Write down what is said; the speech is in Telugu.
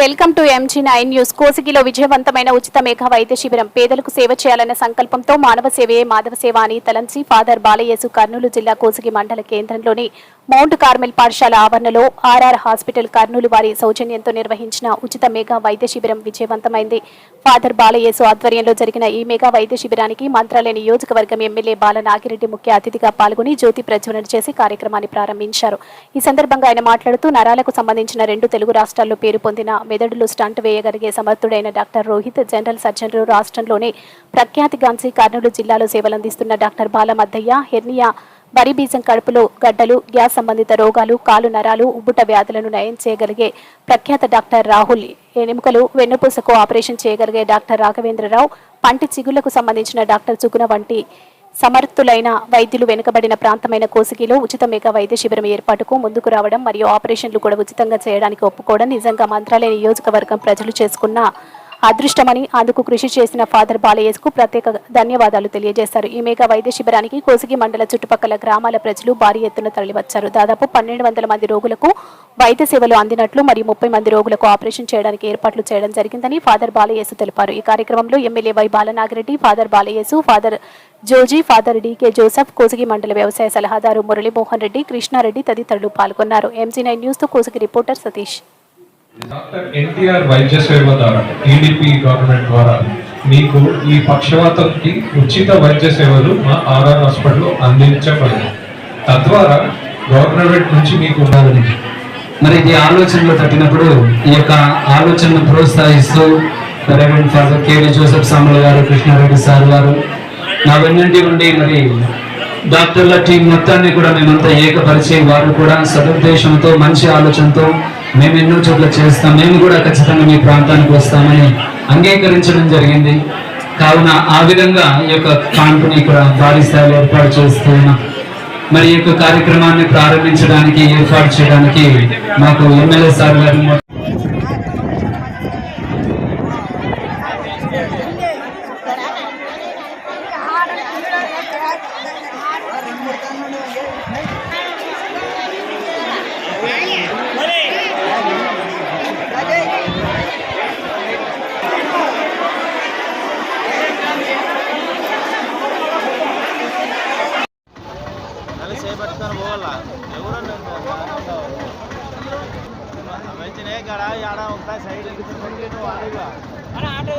Welcome to M G nine news కోసిగిలో విజయవంతమైన ఉచిత మేఘ వైద్య శిబిరం. పేదలకు సేవ చేయాలనే సంకల్పంతో మానవ సేవయే మాధవ సేవ అని తలంచి ఫాదర్ బాలయేసు కర్నూలు జిల్లా కోసిగి మండల కేంద్రంలోని మౌంట్ కార్మెల్ పాఠశాల ఆవరణలో ఆర్ఆర్ హాస్పిటల్ కర్నూలు వారి సౌజన్యంతో నిర్వహించిన ఉచిత మేఘా వైద్య శిబిరం విజయవంతమైంది. ఫాదర్ బాలయేసు ఆధ్వర్యంలో జరిగిన ఈ మేఘా వైద్య శిబిరానికి మంత్రాలయ నియోజకవర్గం ఎమ్మెల్యే బాల నాగిరెడ్డి ముఖ్య అతిథిగా పాల్గొని జ్యోతి ప్రజ్వలన చేసి కార్యక్రమాన్ని ప్రారంభించారు. ఈ సందర్భంగా ఆయన మాట్లాడుతూ నరాలకు సంబంధించిన రెండు తెలుగు రాష్ట్రాల్లో పేరు పొందిన మెదడులో స్టంట్ వేయగలిగే సమర్థుడైన డాక్టర్ రోహిత్ జనరల్ సర్జన్లు రాష్ట్రంలోనే ప్రఖ్యాతిగాంచి కర్నూలు జిల్లాలో సేవలందిస్తున్న డాక్టర్ బాల మద్దయ్య హెర్నియా వరి బీజం కడుపులో గడ్డలు గ్యాస్ సంబంధిత రోగాలు కాలు నరాలు ఉబ్బుట వ్యాధులను నయం చేయగలిగే ప్రఖ్యాత డాక్టర్ రాహుల్. ఎముకలు వెన్నుపూసకు ఆపరేషన్ చేయగలిగే డాక్టర్ రాఘవేంద్రరావు పంటి చిగుళ్ళకు సంబంధించిన డాక్టర్ చుగున వంటి సమర్థులైన వైద్యులు వెనుకబడిన ప్రాంతమైన కోసిగిలో ఉచిత మేఘ వైద్య శిబిరం ఏర్పాటుకు ముందుకు రావడం మరియు ఆపరేషన్లు కూడా ఉచితంగా చేయడానికి ఒప్పుకోవడం నిజంగా మంత్రాలయ నియోజకవర్గం ప్రజలు చేసుకున్న అదృష్టమని అందుకు కృషి చేసిన ఫాదర్ బాలయేస్కు ప్రత్యేక ధన్యవాదాలు తెలియజేశారు. ఈ మేఘా వైద్య శిబిరానికి కోసిగి మండల చుట్టుపక్కల గ్రామాల ప్రజలు భారీ ఎత్తున తరలివచ్చారు. దాదాపు పన్నెండు వందల మంది రోగులకు వైద్య సేవలు అందినట్లు మరియు ముప్పై మంది రోగులకు ఆపరేషన్ చేయడానికి ఏర్పాట్లు చేయడం జరిగిందని ఫాదర్ బాలయేసు తెలిపారు. ఈ కార్యక్రమంలో MLA Y Balanagireddy father Balayesu father Joji father DK Joseph Kosigi మండల వ్యవసాయ సలహాదారు మురళీమోహన్ రెడ్డి కృష్ణారెడ్డి తదితరులు పాల్గొన్నారు. MG nine న్యూస్తో Kosigi reporter Satish. Doctor NTR వైద్య సేవ ద్వారా టీడీపీ గవర్నమెంట్ ద్వారా మీకు ఈ పక్షవాతంకి ఉచిత వైద్య సేవలు మా ఆర్ఆర్ హాస్పిటల్లో అందించబడింది తద్వారా గవర్నమెంట్ నుంచి మీకు ఉండాలని మరి ఇది ఆలోచనలు తట్టినప్పుడు ఈ యొక్క ఆలోచనను ప్రోత్సహిస్తూ reverend father KV Joseph Samula గారు కృష్ణారెడ్డి సార్ గారు నా వెన్నంటి ఉండి మరి డాక్టర్ల టీం మొత్తాన్ని కూడా మేమంతా ఏకపరిచే వారు కూడా సదుద్దేశంతో మంచి ఆలోచనతో మేము ఎన్నో చోట్ల చేస్తాం. మేము కూడా ఖచ్చితంగా మీ ప్రాంతానికి వస్తామని అంగీకరించడం జరిగింది. కావున ఆ విధంగా ఈ యొక్క కాన్పుని ఇక్కడ భారీ స్థాయిలో ఏర్పాటు చేస్తూ ఉన్నాం మరి ఈ యొక్క కార్యక్రమాన్ని ప్రారంభించడానికి ఏర్పాటు చేయడానికి మాకు ఎమ్మెల్యే సార్ గారు మళ్ళీ చేపట్టుకొని పోవాలా? ఎవరన్నా మంచినే గడ ఆడ ఉంటాయి సైడ్ ఆటో